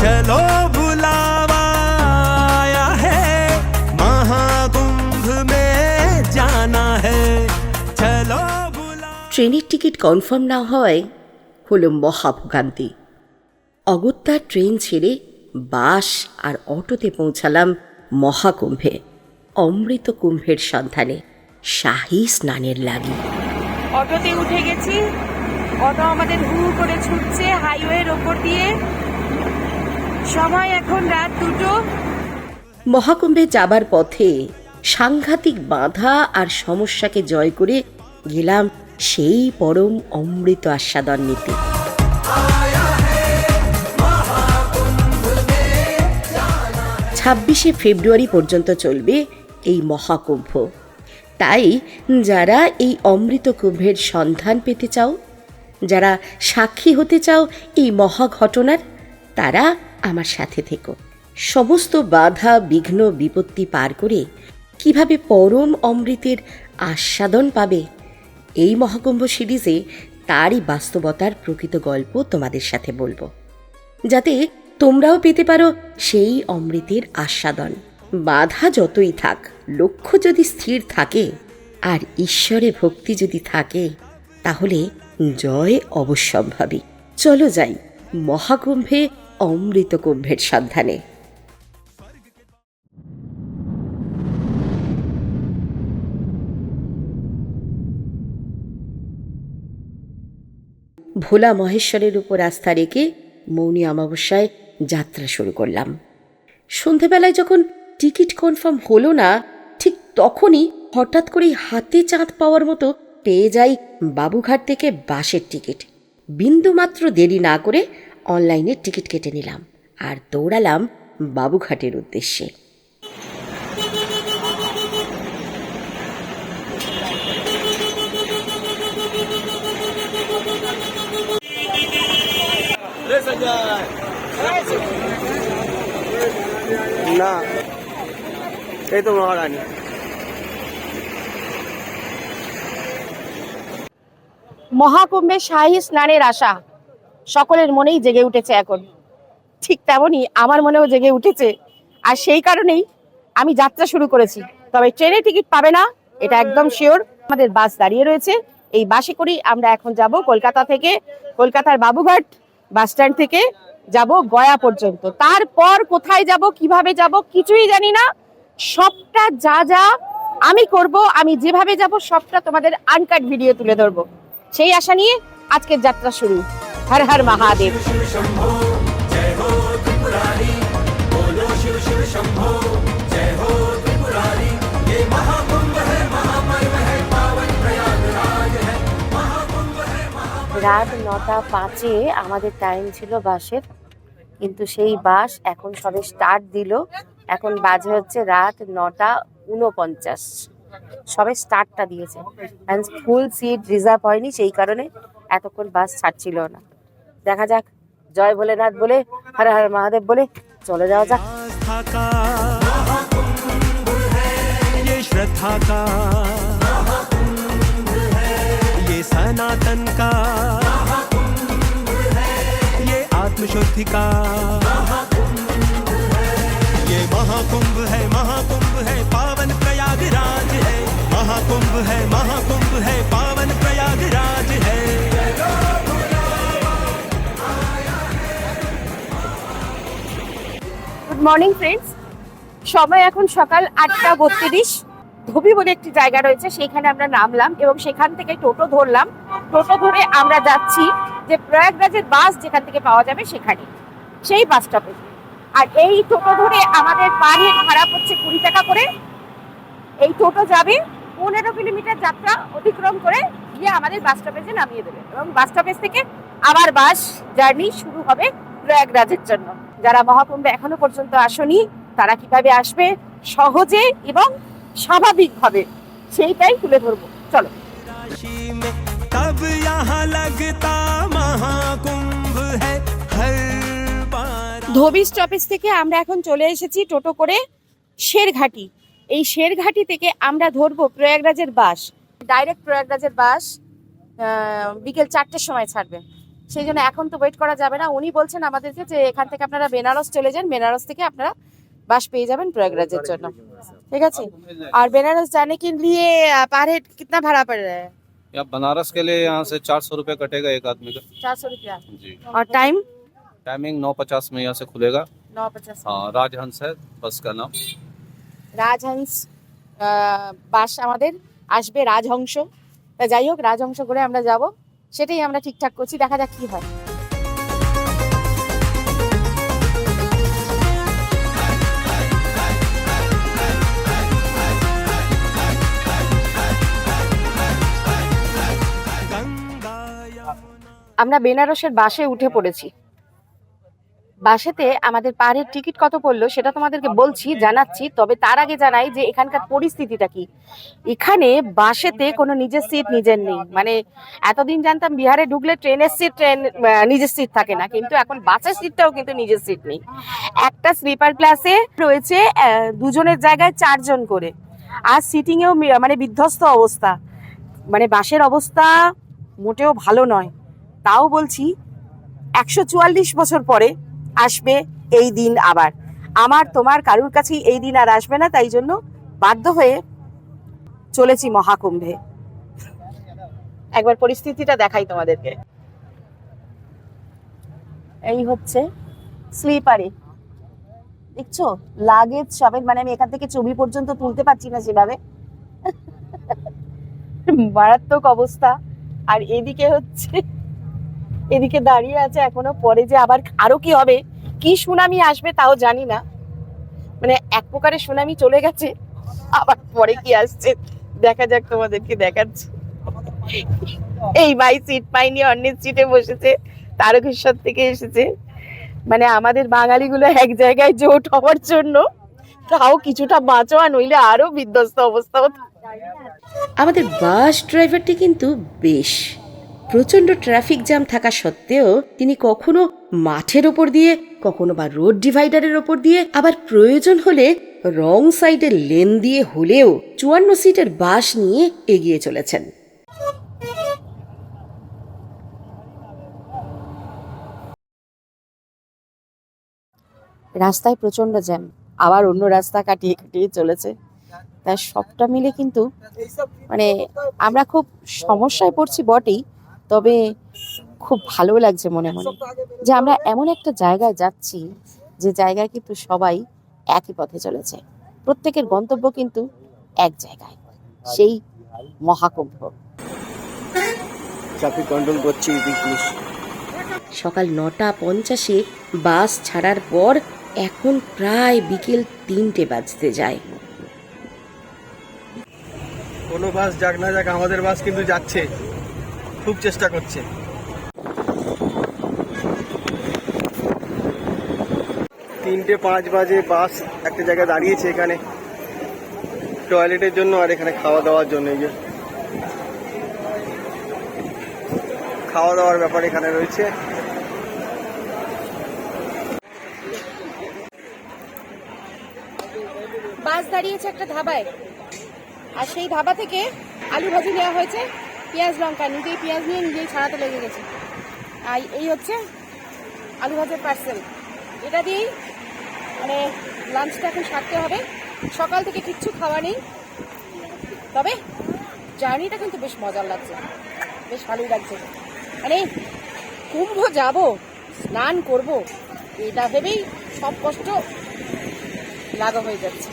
चलो बुलावा आया है महाकुंभ में जाना है चलो बुला ট্রেনের টিকিট কনফার্ম না হওয়ায় হলো মহাভোগান্তি অগত্যার ট্রেন ছেড়ে বাস আর অটোতে পৌঁছালাম মহাকুম্ভে অমৃত কুম্ভের সন্ধানে শাহী স্নানের লাগি অটোতে উঠে গেছি অটো আমাদের হু হু করে ছুটছে হাইওয়ের ওপর দিয়ে সময় এখন রাত দুটো। মহাকুম্ভে যাবার পথে সাংঘাতিক বাধা আর সমস্যাকে জয় করে গেলাম সেই পরম অমৃত আস্বাদন নিতে। ছাব্বিশে ফেব্রুয়ারি পর্যন্ত চলবে এই মহাকুম্ভ। তাই যারা এই অমৃত কুম্ভের সন্ধান পেতে চাও, যারা সাক্ষী হতে চাও এই মহা ঘটনার তারা আমার সাথে থেকো। সমস্ত বাধা, বিঘ্ন, বিপত্তি পার করে কীভাবে পরম অমৃতের আস্বাদন পাবে? এই মহাকুম্ভ সিরিজে তারই বাস্তবতার প্রকৃত গল্প তোমাদের সাথে বলব। যাতে তোমরাও পেতে পারো সেই অমৃতের আস্বাদন। বাধা যতই থাক, লক্ষ্য যদি স্থির থাকে, আর ঈশ্বরে ভক্তি যদি থাকে, তাহলে জয় অবশ্যম্ভাবী। চলো যাই মহাকুম্ভে অমৃত কুম্ভের সন্ধানে। ভোলা মহেশ্বরের উপর আস্থা রেখে মৌনী অমাবস্যায় যাত্রা শুরু করলাম। সন্ধেবেলায় যখন টিকিট কনফার্ম হলো না, ঠিক তখনই হঠাৎ করেই হাতে চাঁদ পাওয়ার মতো পেয়ে যাই বাবুঘাট থেকে বাসের টিকিট। বিন্দুমাত্র দেরি না করে অনলাইনে টিকিট কেটে নিলাম আর দৌড়ালাম বাবুঘাটের উদ্দেশ্যে। না এই তো মহারানী। মহাকুম্ভে শাহী স্নানের আশা। সকলের মনেই জেগে উঠেছে এখন। ঠিক তেমনই আমার মনেও জেগে উঠেছে। আর সেই কারণেই আমি যাত্রা শুরু করেছি। তবে ট্রেনে টিকিট পাবে না, এটা একদম শিওর আমাদের বাস দাঁড়িয়ে রয়েছে। এই বাসে করেই আমরা এখন যাব কলকাতা থেকে, কলকাতার বাবুঘাট বাস স্ট্যান্ড থেকে যাব গয়া পর্যন্ত। তারপর কোথায় যাব, কীভাবে যাব, কিছুই জানি না। সবটা যা যা আমি করব, আমি যেভাবে যাব, সবটা তোমাদের আনকাট ভিডিও তুলে ধরবো। সেই আশা নিয়ে আজকের যাত্রা শুরু। হর হর মহাদেব। রাত নটা পাঁচে আমাদের টাইম ছিল বাসের, কিন্তু সেই বাস এখন সবে স্টার্ট দিল। এখন বাজে হচ্ছে রাত নটা উনপঞ্চাশ সবে স্টার্টটা দিয়েছে। ফুল সিট রিজার্ভ হয়নি, সেই কারণে এতক্ষণ বাস ছাড়ছিল না। দেখা যাক জয় ভোলেনাথ বলে হর হর মহাদেব বলে চলে যাওয়া যাক आस्था का ये श्रद्धा का ये सनातन का ये आत्मशुद्धि का ये महाकुंभ है महाकुंभ है पावन प्रयागराज है महाकुंभ है महाकुंभ है पावन গুড মর্নিং ফ্রেন্ডস সময় এখন সকাল আটটা বত্রিশ। ধোবি বলে একটি জায়গা রয়েছে, সেইখানে আমরা নামলাম এবং সেখান থেকে টোটো ধরলাম। টোটো ধরে আমরা যাচ্ছি যে প্রয়াগরাজের বাস যেখান থেকে পাওয়া যাবে সেখানে, সেই বাস স্টপে। আর এই টোটো ধরে আমাদের পার হেড ভাড়া পড়ছে কুড়ি টাকা করে। এই টোটো যাবে পনেরো কিলোমিটার যাত্রা অতিক্রম করে গিয়ে আমাদের বাস স্টপেজে নামিয়ে দেবে এবং বাস স্টপেজ থেকে আবার বাস জার্নি শুরু হবে প্রয়াগরাজের জন্য। যারা মহাকুম্ভে এখনো পর্যন্ত আসনি তারা কিভাবে আসবে সহজে এবং স্বাভাবিকভাবে সেইটাই তুলে ধরবো চলো काशी में तब यहाँ लगता महाकुंभ है हर बार ধোবি স্টপেজ থেকে আমরা এখন চলে এসেছি টোটো করে শেরঘাটি এই শেরঘাটি থেকে আমরা ধরবো প্রয়াগরাজের বাস ডাইরেক্ট প্রয়াগরাজের বাস আহ, বিকেল চারটের সময় ছাড়বে সেই জন্য এখন তো ওয়েট করা যাবে না উনি বলছেন আমাদেরকে যে এখান থেকে আপনারা বেনারস চলে যান বেনারস থেকে আপনারা বাস পেয়ে যাবেন প্রয়াগরাজের জন্য ঠিক আছে আর বেনারস जाने के लिए पर हेड कितना भाड़ा पड़ रहा है या बनारस के लिए यहाँ से चार सौ रुपये कटेगा एक आदमी का चार सौ रुपया जी और टाइम टाइमिंग नौ पचास में यहाँ से खुलेगा नौ पचास हाँ राजहंस है बस का नाम রাজহংস আহ, বাস আমাদের আসবে রাজহংস তা যাই হোক রাজহংস করে আমরা যাব সেটাই আমরা ঠিকঠাক করছি দেখা যাক কি হয়। আমরা বেনারসের বাসে উঠে পড়েছি। বাসেতে আমাদের পাড়ের টিকিট কত পড়ল সেটা তোমাদেরকে বলছি, জানাচ্ছি, তবে তার আগে জানাই যে এখানকার পরিস্থিতিটা কি। এখানে বাসেতে কোনো নিজের সিট নিজের নেই। মানে এতদিন জানতাম বিহারে ঢুকলে ট্রেনের সিট ট্রেন নিজের সিট থাকে না। কিন্তু এখন বাসের সিটটাও কিন্তু নিজের সিট নেই। একটা স্লিপার ক্লাসে রয়েছে দুজনের জায়গায় চারজন করে। আর সিটিংয়েও মানে বিধ্বস্ত অবস্থা। মানে বাসের অবস্থা মোটেও ভালো নয়। তাও বলছি, একশো চুয়াল্লিশ বছর পরে আসবে এই দিন আবার। আমার তোমার কারুর কাছেই এই দিন আর আসবে না তাই জন্য বাধ্য হয়ে চলেছি মহাকুম্ভে। একবার পরিস্থিতিটা দেখাই তোমাদেরকে। এই হচ্ছে স্লিপারে। দেখছ? লাগেজ সবের মানে আমি এখান থেকে ছবি পর্যন্ত তুলতে পারছি না সেভাবে। মারাত্মক অবস্থা। আর এদিকে হচ্ছে এদিকে দাঁড়িয়ে আছে এখনও পরে যে আবার আরও কি হবে কি সুনামি আসবে তাও জানি না। মানে এক প্রকারের সুনামি চলে গেছে আবার পরে কি আসছে দেখা যাক তোমাদেরকে দেখাচ্ছি। এই ভাই সিট পাইনি অন্যের সিটে বসেছে তারকেশ্বর থেকে এসেছে। মানে আমাদের বাঙালিগুলো এক জায়গায় জোট হওয়ার জন্য তাও কিছুটা বাঁচোয়া নইলে আরও বিধ্বস্ত অবস্থা হতো আমাদের বাস ড্রাইভারটি কিন্তু বেশ প্রচণ্ড ট্রাফিক জ্যাম থাকা সত্ত্বেও তিনি কখনো মাঠের ওপর দিয়ে, কখনো বা রোড ডিভাইডারের ওপর দিয়ে, আবার প্রয়োজন হলে রং সাইডের লেন দিয়ে হলেও চুয়ান্ন সিটের বাস নিয়ে এগিয়ে চলেছেন। রাস্তায় প্রচণ্ড জ্যাম, আবার অন্য রাস্তা কাটিয়ে কাটিয়ে চলেছে। তাই সবটা মিলে কিন্তু মানে আমরা খুব সমস্যায় পড়ছি বটেই তবে খুব ভালো লাগছে মনে মনে যে আমরা এমন একটা জায়গায় যাচ্ছি যে জায়গায় কিন্তু সবাই একই পথে চলেছে। প্রত্যেকের গন্তব্য কিন্তু এক জায়গায় সেই মহাকুম্ভ। ট্রাফিক কন্ট্রোল করছে ইউপি পুলিশ সকাল নটা পঞ্চাশে বাস ছাড়ার পর এখন প্রায় বিকেল তিনটে বাজতে যায়। কোনো বাস যাক না যাক আমাদের বাস কিন্তু যাচ্ছে। খুব চেষ্টা করছে। তিনটে পাঁচ বাজে বাস একটা জায়গায় দাঁড়িয়েছে এখানে। টয়লেটের জন্য আর এখানে খাওয়া দাওয়ার জন্য এই যে। খাওয়া দাওয়ার ব্যাপার এখানে রয়েছে। বাস দাঁড়িয়েছে একটা ধাবায়। আর সেই ধাবা থেকে আলু ভাজি নেওয়া হয়েছে। পেঁয়াজ লঙ্কা, নিজেই পেঁয়াজ নিয়ে নিজেই ছাড়াতে লেগে গেছে। আর এই হচ্ছে আলু ভাজার পার্সেল এটা দিয়েই মানে লাঞ্চটা এখন সারতে হবে। সকাল থেকে কিচ্ছু খাওয়া নেই। তবে জার্নিটা কিন্তু বেশ মজার লাগছে। বেশ ভালোই লাগছে। মানে কুম্ভ যাব, স্নান করব, এটা ভেবেই সব কষ্ট লাগা হয়ে যাচ্ছে।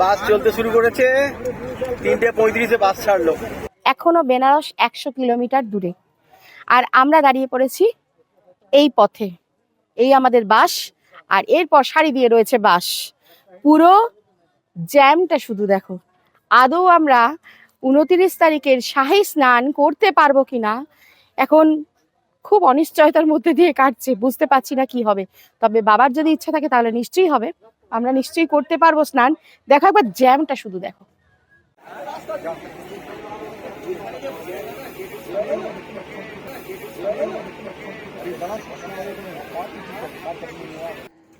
বাস চলতে শুরু করেছে। তিনটে পঁয়ত্রিশে বাস ছাড়লো। এখনও বেনারস একশো কিলোমিটার দূরে। আর আমরা দাঁড়িয়ে পড়েছি এই পথে। এই আমাদের বাস, আর এরপর সারি দিয়ে রয়েছে বাস। পুরো জ্যামটা শুধু দেখো। আদৌ আমরা উনতিরিশ তারিখের শাহী স্নান করতে পারব কিনা? এখন খুব অনিশ্চয়তার মধ্যে দিয়ে কাটছে, বুঝতে পারছি না কি হবে। তবে বাবার যদি ইচ্ছা থাকে তাহলে নিশ্চয়ই হবে। আমরা নিশ্চয়ই করতে পারব স্নান। দেখো একবার জ্যামটা শুধু দেখো।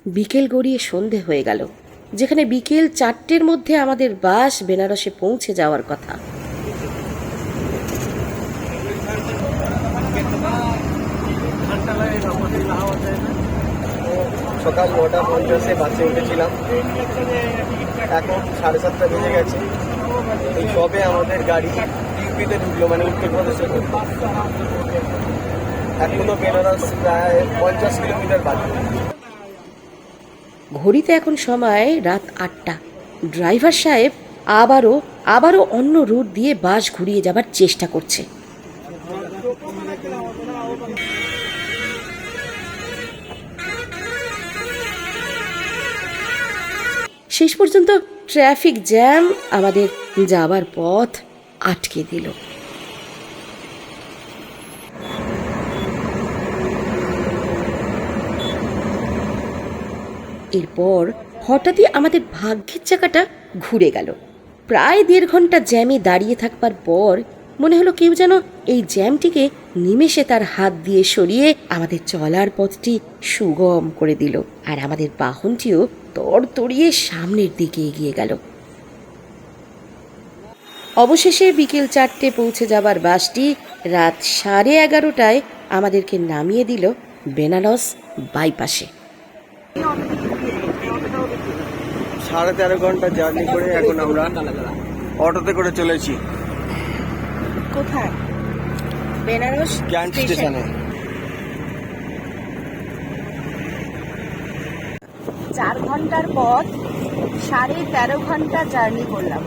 বিকেল গড়িয়ে সন্ধে হয়ে গেল, যেখানে বিকেল চারটের মধ্যে আমাদের বাস বেনারসে পৌঁছে যাওয়ার কথা। সকাল নটা পঞ্চাশে বাসে উঠেছিলাম। এখন সাড়ে সাতটা বেজে গেছে। এই সবে আমাদের গাড়ি ইউপিতে ঢুকলো মানে উত্তরপ্রদেশে বেনারস প্রায় পঞ্চাশ কিলোমিটার বাকি। ঘড়িতে এখন সময় রাত আটটা। ড্রাইভার সাহেব আবারও আবারও অন্য রুট দিয়ে বাস ঘুরিয়ে যাবার চেষ্টা করছে। শেষ পর্যন্ত ট্রাফিক জ্যাম আমাদের যাবার পথ আটকে দিল। এরপর হঠাৎই আমাদের ভাগ্যের চাকাটা ঘুরে গেল। প্রায় দেড় ঘণ্টা জ্যামে দাঁড়িয়ে থাকবার পর মনে হলো কেউ যেন এই জ্যামটিকে নিমেষে তার হাত দিয়ে সরিয়ে আমাদের চলার পথটি সুগম করে দিল আর আমাদের বাহনটিও তড়তড়িয়ে সামনের দিকে এগিয়ে গেল। অবশেষে বিকেল চারটে পৌঁছে যাবার বাসটি রাত সাড়ে এগারোটায় আমাদেরকে নামিয়ে দিল বেনারস বাইপাসে। সাড়ে তেরো ঘণ্টা জার্নি করে এখন আমরা অটোতে করে চলেছি। কোথায়? বেনারস ক্যান্ট স্টেশনে। চার ঘণ্টার পথ সাড়ে তেরো ঘণ্টা জার্নি করলাম।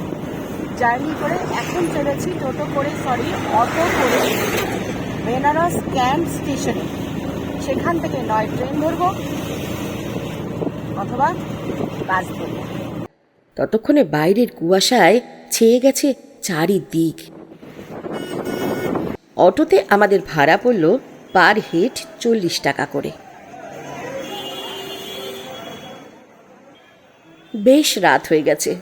জার্নি করে এখন চলেছি টোটো করে সরি অটো করে বেনারস ক্যাম্প স্টেশনে। সেখান থেকে নয় ট্রেন ধরবো অথবা বাস ধরবো। ততক্ষণে বাইরের কুয়াশায় ছেয়ে গেছে চারিদিক। অটোতে আমাদের ভাড়া পড়ল পার হেড চল্লিশ টাকা করে। বেশ রাত হয়ে গেছে।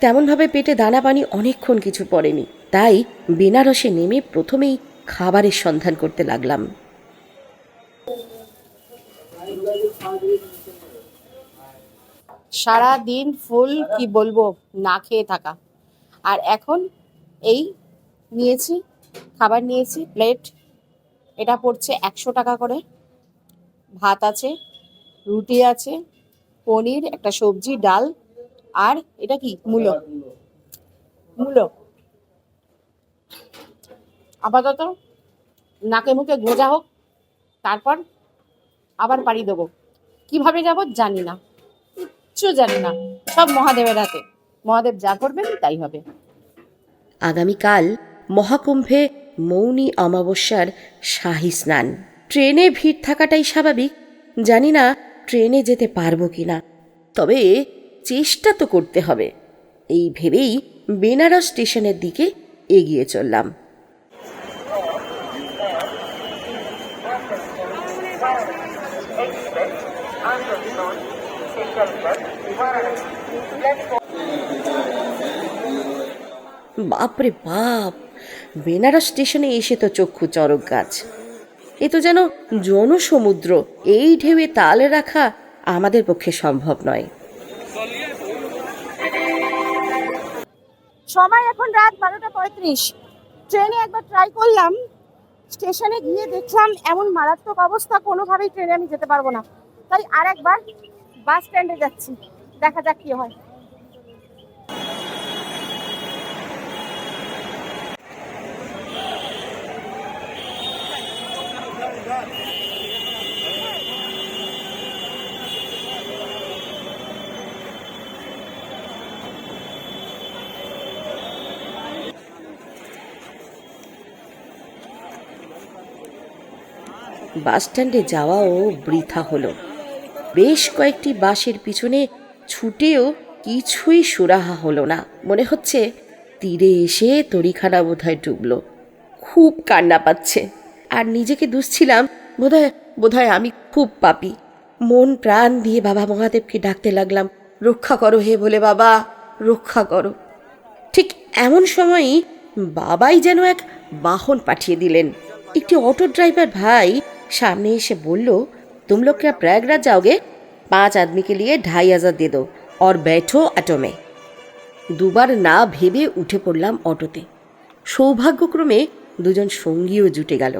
তেমনভাবে পেটে দানা পানি অনেকক্ষণ কিছু পড়েনি। তাই বেনারসে নেমে প্রথমেই খাবারের সন্ধান করতে লাগলাম। সারা দিন ফুল, কি বলব, না খেয়ে থাকা। আর এখন এই নিয়েছি, খাবার নিয়েছি, প্লেট। এটা পড়ছে একশো টাকা করে। ভাত আছে, রুটি আছে, পনির, একটা সবজি, ডাল, আর এটা কি, মূলো? মূলো। আপাতত নাকে মুখে গোজা হোক, তারপর আবার পাড়ি দেবো। কীভাবে যাব জানি না। কিচ্ছু জানি না। সব মহাদেবের হাতে। মহাদেব যা করবেন তাই হবে। আগামীকাল মহাকুম্ভে মৌনী অমাবস্যার শাহী স্নান। ট্রেনে ভিড় থাকাটাই স্বাভাবিক। জানি না ট্রেনে যেতে পারব কি না তবে চেষ্টা তো করতে হবে। এই ভেবেই বেনারস স্টেশনের দিকে এগিয়ে চললাম। বাপরে বাপ, বেনারস স্টেশনে এসে তো চক্ষু চরক গাছ। এ তো যেন জনসমুদ্র এই ঢেউয়ে তালে রাখা আমাদের পক্ষে সম্ভব নয়। সময় এখন রাত বারোটা পঁয়ত্রিশ। ট্রেনে একবার ট্রাই করলাম। স্টেশনে গিয়ে দেখলাম এমন মারাত্মক অবস্থা, কোনোভাবেই ট্রেনে আমি যেতে পারব না। তাই আর একবার বাস স্ট্যান্ডে যাচ্ছি। দেখা যাক কি হয়। বাস স্ট্যান্ডে যাওয়াও বৃথা হলো। বেশ কয়েকটি বাসের পিছনে ছুটেও কিছুই সুরাহা হলো না। মনে হচ্ছে তীরে এসে তরিখানা বোধহয় ডুবল। খুব কান্না পাচ্ছে। আর নিজেকে দুষছিলাম বোধহয় বোধহয় আমি খুব পাপি। মন প্রাণ দিয়ে বাবা মহাদেবকে ডাকতে লাগলাম, রক্ষা করো হে বলে বাবা, রক্ষা করো। ঠিক এমন সময়ই বাবাই যেন এক বাহন পাঠিয়ে দিলেন। একটি অটো ড্রাইভার ভাই সামনে এসে বলল, তোমলোকরা প্রয়াগরাজ যাওগে? पांच आदमी के लिए ढाई हजार दे दो और बैठो ऑटो में দুবার না ভেবে উঠে পড়লাম অটোতে সৌভাগ্যক্রমে দুজন সঙ্গীও জুটে গেল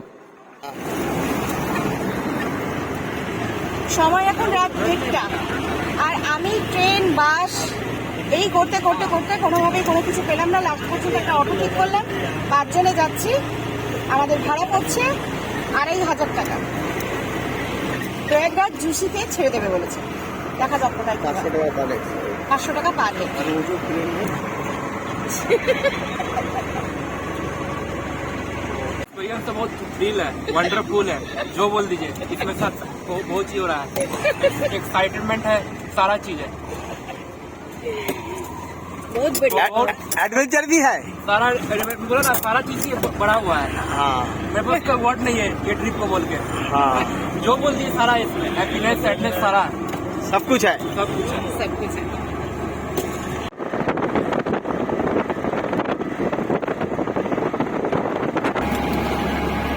সময় এখন রাত দেড়টা আর আমি ট্রেন বাস এই করতে করতে করতে কোনোভাবেই কোনো কিছু পেলাম না লাস্ট পর্যন্ত একটা অটো ঠিক করলাম পাঁচজনে যাচ্ছি আমাদের ভাড়া পড়ছে আড়াই হাজার টাকা প্রয়াগরাজ জুসিতে ছেড়ে দেবে বলেছে দেখা যাক কোথায় কি হয়। পাঁচশো টাকা পারে পাঁচশো টাকা পার হেড আর ওষুধ কিনে নিয়ে एक्सपीरियंस तो बहुत थ्रिल है वंडरफुल है जो बोल दीजिए इसमें सब बहुत बहुत चीज हो रहा है एक्साइटमेंट है सारा चीज है बहुत बढ़िया और एडवेंचर भी है सारा बोला ना सारा चीज ही बड़ा हुआ है हाँ मेरे पास का वर्ड नहीं है ये ट्रिप को बोल के हाँ जो बोल दिए सारा है इसमें हैप्पीनेस सैडनेस सारा सब कुछ है सब कुछ है सब कुछ है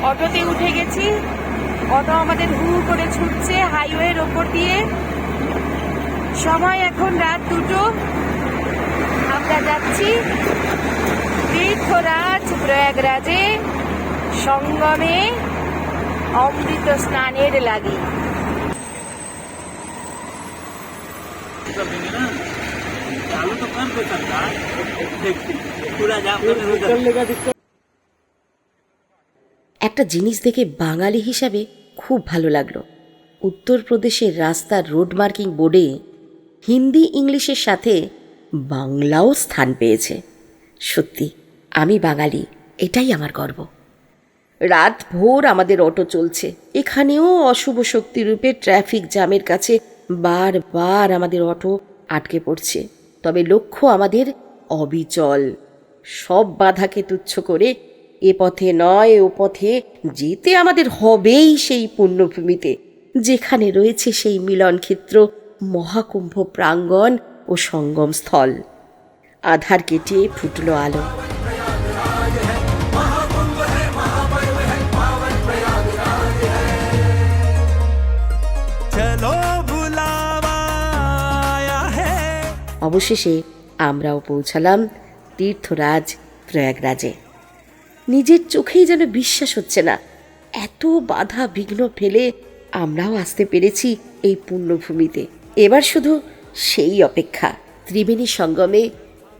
অটোতে উঠে গেছি অটো আমাদের হু হু করে ছুটছে হাইওয়ের ওপর দিয়ে সময় এখন রাত দুটো আমরা যাচ্ছি তীর্থরাজ প্রয়াগরাজে সঙ্গমে অমৃত স্নানের লাগি चालू तो कम पे सकता पूरा जा একটা জিনিস দেখে বাঙালি হিসাবে খুব ভালো লাগলো উত্তরপ্রদেশের রাস্তার রোড মার্কিং বোর্ডে হিন্দি ইংলিশের সাথে বাংলাও স্থান পেয়েছে। সত্যি, আমি বাঙালি, এটাই আমার গর্ব। রাত ভোর আমাদের অটো চলছে। এখানেও অশুভ শক্তি রূপে ট্রাফিক জ্যামের কাছে বারবার আমাদের অটো আটকে পড়ছে। তবে লক্ষ্য আমাদের অবিচল। সব বাধাকে তুচ্ছ করে এ পথে নয়, ও পথে যেতে আমাদের হবেই সেই পুণ্যভূমিতে যেখানে রয়েছে সেই মিলনক্ষেত্র, মহাকুম্ভ প্রাঙ্গণ ও সঙ্গম স্থল। আধার কেটে ফুটল আলো। অবশেষে আমরাও পৌঁছালাম তীর্থরাজ প্রয়াগরাজে। নিজের চোখেই যেন বিশ্বাস হচ্ছে না। এত বাধা বিঘ্ন ফেলে আমরাও আসতে পেরেছি এই পুণ্যভূমিতে। এবার শুধু সেই অপেক্ষা। ত্রিবেণী সঙ্গমে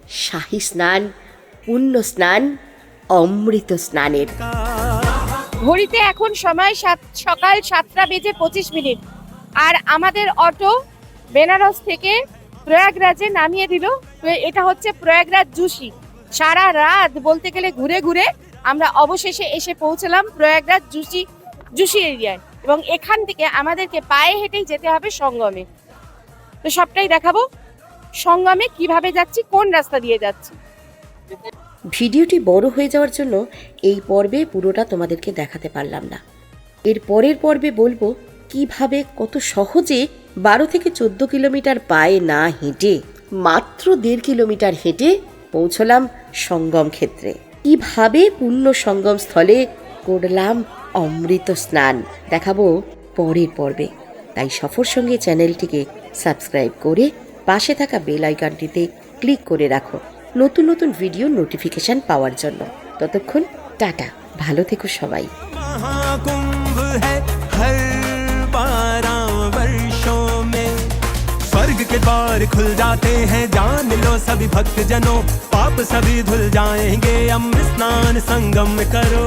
শাহী স্নান, পুণ্য স্নান, অমৃত স্নানের। ঘড়িতে এখন সময় সাত, সকাল সাতটা বেজে পঁচিশ মিনিট। আর আমাদের অটো বেনারস থেকে প্রয়াগরাজে নামিয়ে দিল। এটা হচ্ছে প্রয়াগরাজ জুসি। সারা রাত বলতে গেলে ঘুরে ঘুরে আমরা অবশেষে এসে পৌঁছলাম প্রয়াগরাজ জুসি জুসি এরিয়ায়। এবং এখান থেকে আমাদেরকে পায়ে হেঁটেই যেতে হবে সঙ্গমে। তো সবটাই দেখাবো। সঙ্গমে কীভাবে যাচ্ছি, কোন রাস্তা দিয়ে যাচ্ছি। ভিডিওটি বড় হয়ে যাওয়ার জন্য এই পর্বে পুরোটা তোমাদেরকে দেখাতে পারলাম না। এর পরের পর্বে বলব কীভাবে কত সহজে বারো থেকে চোদ্দ কিলোমিটার পায়ে না হেঁটে, মাত্র দেড় কিলোমিটার হেঁটে পৌঁছলাম সঙ্গম ক্ষেত্রে। কীভাবে পূর্ণ সঙ্গম স্থলে করলাম অমৃত স্নান, দেখাবো পরের পর্বে। তাই সফর সঙ্গে চ্যানেলটিকে সাবস্ক্রাইব করে পাশে থাকা বেল আইকনটিতে ক্লিক করে রাখো নতুন নতুন ভিডিও নোটিফিকেশন পাওয়ার জন্য ততক্ষণ টাটা ভালো থেকো সবাই महाकुंभ है हर बारह वर्षों में स्वर्ग के द्वार खुल जाते हैं जान लो सभी भक्त जनों पाप सभी धुल जाएंगे अमृत स्नान संगम करो